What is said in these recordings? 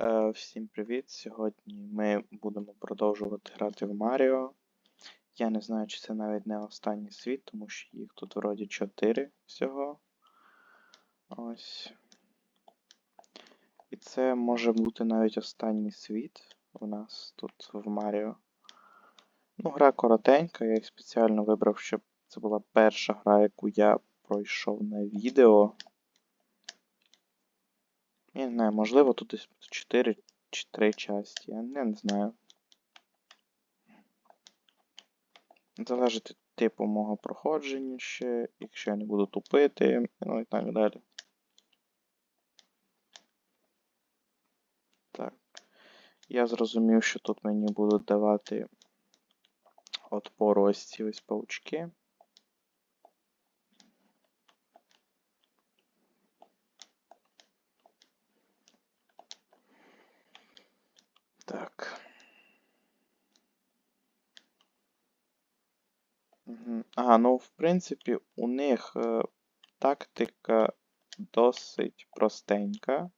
Е, Всім привіт! Сьогодні ми будемо продовжувати грати в Маріо. Я не знаю, чи це навіть не останній світ, тому що їх тут вроді 4 всього. Ось. І це може бути навіть останній світ у нас тут в Маріо. Ну, гра коротенька, я їх спеціально вибрав, щоб це була перша гра, яку я пройшов на відео. Я не знаю, можливо, тут десь 4 чи 3 часті, я не, знаю. Залежить від типу мого проходження ще, якщо я не буду тупити, ну і так далі. Так. Я зрозумів, що тут мені будуть давати отпору ось ці ось паучки. Так. Ага, ну в принципі, у них е, тактика досить простенька.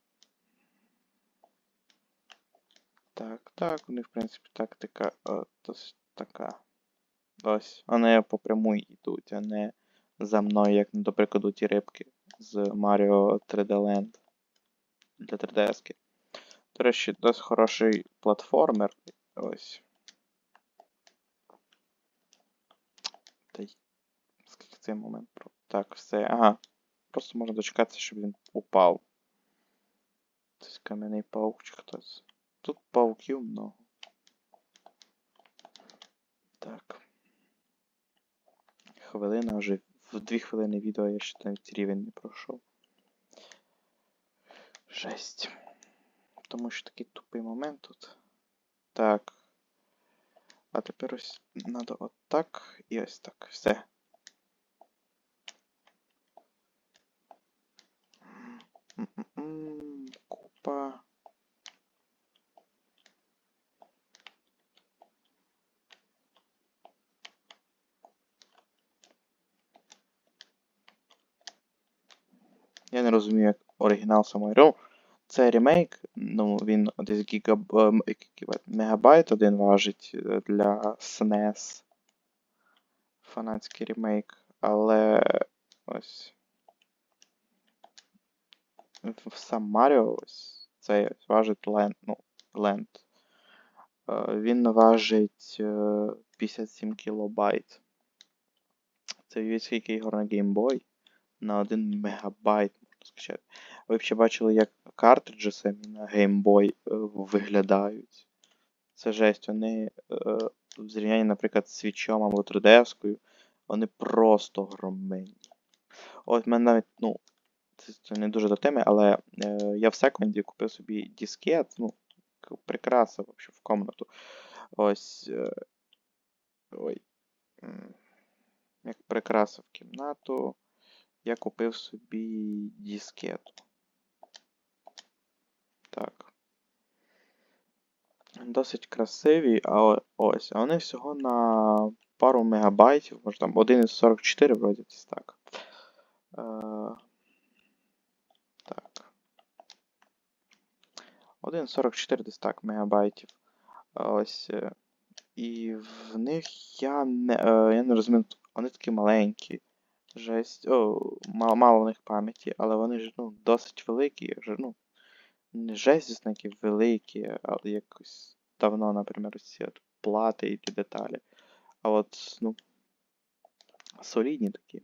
Так, так, у них, в принципі, тактика е, досить така. Ось. Вони по прямій йдуть, а не за мною, як, до прикладу, ті рибки з Mario 3D Land для 3DS. -ки. До речі, досить хороший платформер. Ось. Та й скільки цей момент. Так, все. Ага. Просто можна дочекатися, щоб він упав. Це кам'яний паук чи хтось. Тут пауків много. Так. Хвилина вже. В дві хвилини відео я ще навіть рівень не пройшов. Жесть. Тому що такий тупий момент тут. Так. А тепер ось треба отак і ось так. Все. Я не розумію, як оригінал гри. Це ремейк, ну він десь гігаб... е, мегабайт один важить е, для SNES. Фанатський ремейк, але ось. Сам Маріо ось цей важить Land, ну, Land. Е, Він важить е, 57 кілобайт. Це скільки ігор на Game Boy на 1 мегабайт можна. Ви б ще бачили, як картриджі самі на Game Boy е, виглядають. Це жесть, вони е, в зрівнянні, наприклад, з свічом або 3DS-кою, вони просто громинні. От в мене навіть, ну, це, це не дуже до теми, але е, я в секунді купив собі дискет, ну, прикраса вообще в комнату. Ось. Е, ой. Як прикраса в кімнату, я купив собі дискету. Так. Досить красиві, а о- ось. А вони всього на пару мегабайтів, може там 1,44 вроді десь так. Е, так. 1,44 десь так мегабайтів. Ось. е, І в них я не, е, я не розумію, вони такі маленькі. Жесть. О, мало, мало в них пам'яті, але вони ж ну, досить великі. Вже, ну, не жесть, які великі, але якось давно, наприклад, ці от плати і ті деталі. А от, ну, солідні такі.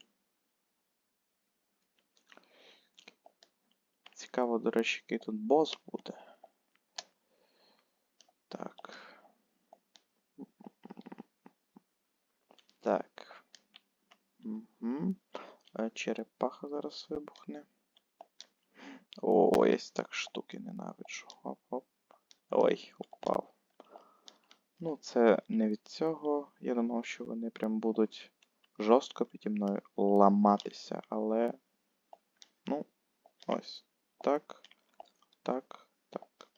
Цікаво, до речі, який тут бос буде. Так. Так. Угу. Черепаха зараз вибухне. О, є так штуки ненавиджу. Оп-оп. Ой, упав. Ну, це не від цього. Я думав, що вони прям будуть жорстко піді мною ламатися, але. Ну, ось. Так. Так. Так.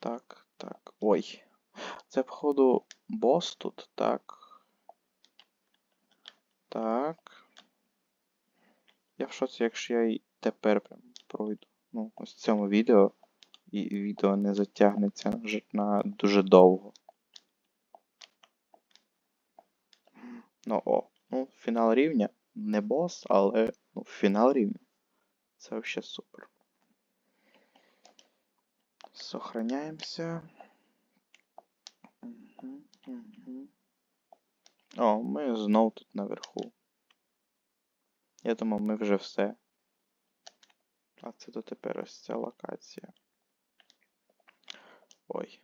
Так. Так. Ой. Це, походу, бос тут. Так. Так. Я в шоці, якщо я і тепер прям пройду. Ну, ось в цьому відео і відео не затягнеться вже на дуже довго. Ну о, ну, фінал рівня. Не бос, але ну, фінал рівня. Це взагалі супер. Сохраняємося. О, ми знов тут наверху. Я думав, ми вже все. А це то тепер ось ця локація. Ой.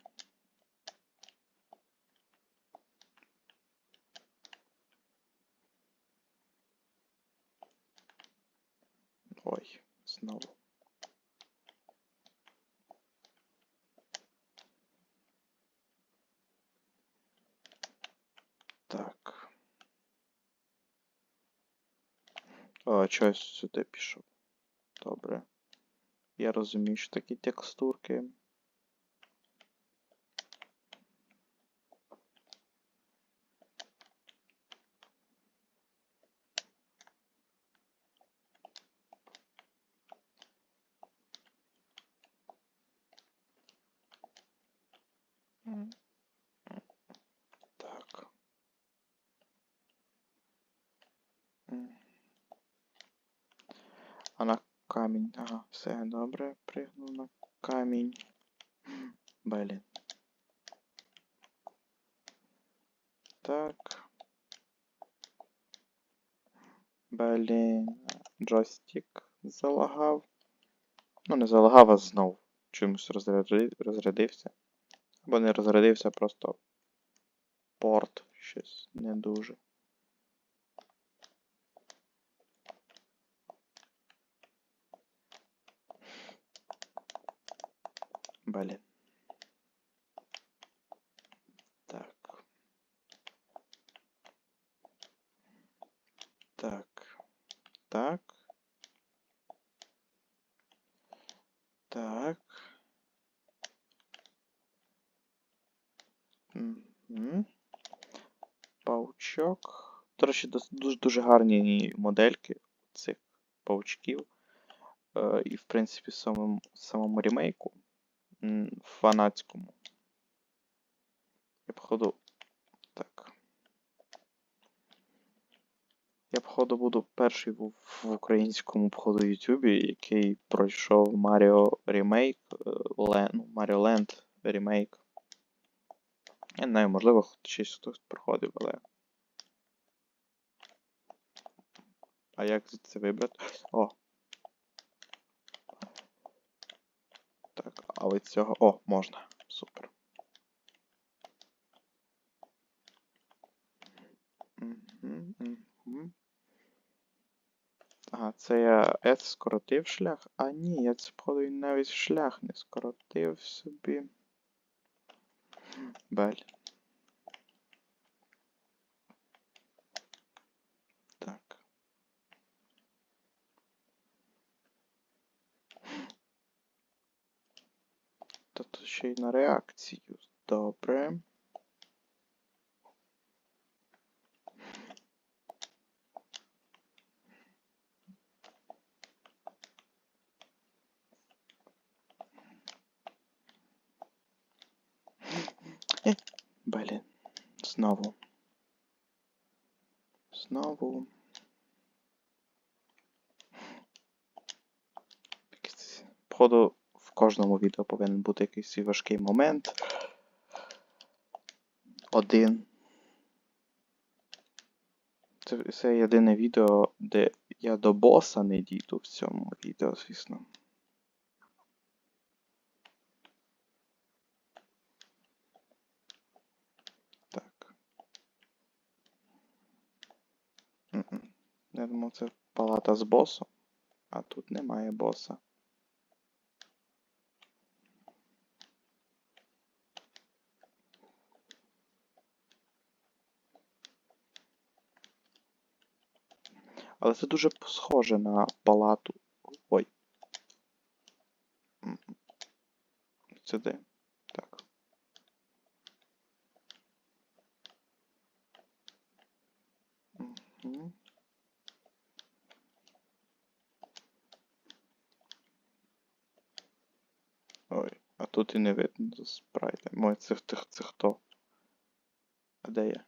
Ой, знову. Так. О, чогось сюди пішов. Добре. Я розумію, що такі текстурки. Так. М. А на камінь. Ага, все добре. Пригнув на камінь. Блін. Так. Блін. Джойстик залагав. Ну, не залагав, а знов. Чомусь розряди... розрядився. Або не розрядився, просто порт щось не дуже. Блін. Так. Так. Так. Так. Паучок. До речі, дуже дуже гарні модельки цих паучків. Е, і, в принципі, в самому, самому ремейку. Фанатському. Я, походу. Так. Я, походу, буду перший в, в українському походу Ютубі, який пройшов Mario Remake, е, ну, Mario Land Remake. Я не знаю, можливо, щось хтось проходив, але. А як це вибрати? О! Так, а від цього. О, можна. Супер. Ага, це я S скоротив шлях. А ні, я це походу навіть шлях не скоротив собі. Бель. Так. Та тут ще й на реакцію. Добре. Е, Блін. Знову. Знову. Походу, кожному відео повинен бути якийсь важкий момент. Один. Це, це єдине відео, де я до боса не дійду в цьому відео, звісно. Так. Я думав, це палата з босом, а тут немає боса. Але це дуже схоже на палату. Ой. Це де? Так. Ой, а тут і не видно за спрайтом. Ой, це, це, це хто? А де я?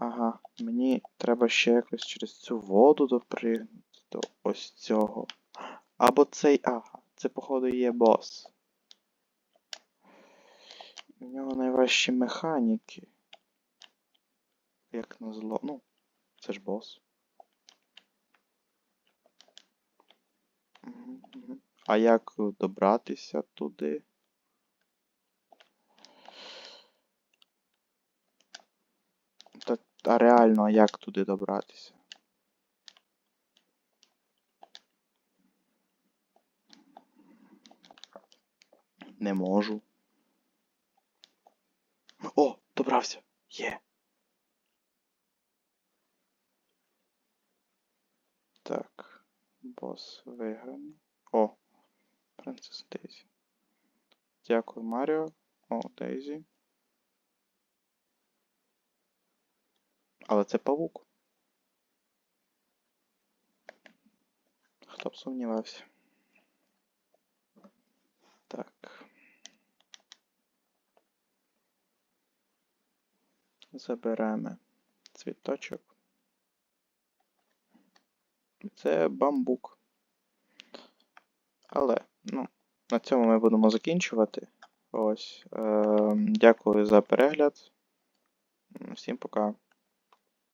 Ага, мені треба ще якось через цю воду допригнути до ось цього. Або цей. Ага, це, походу, є бос. У нього найважчі механіки. Як назло. Ну, це ж бос. А як добратися туди? Та, реально, як туди добратися? Не можу. О, добрався. Є. Так. Бос виграний. О, Принцес Дейзі. Дякую, Маріо. О, Дейзі. Але це павук. Хто б сумнівався. Так. Заберемо цвіточок. Це бамбук. Але, ну, на цьому ми будемо закінчувати. Ось. Е, дякую за перегляд. Всім пока.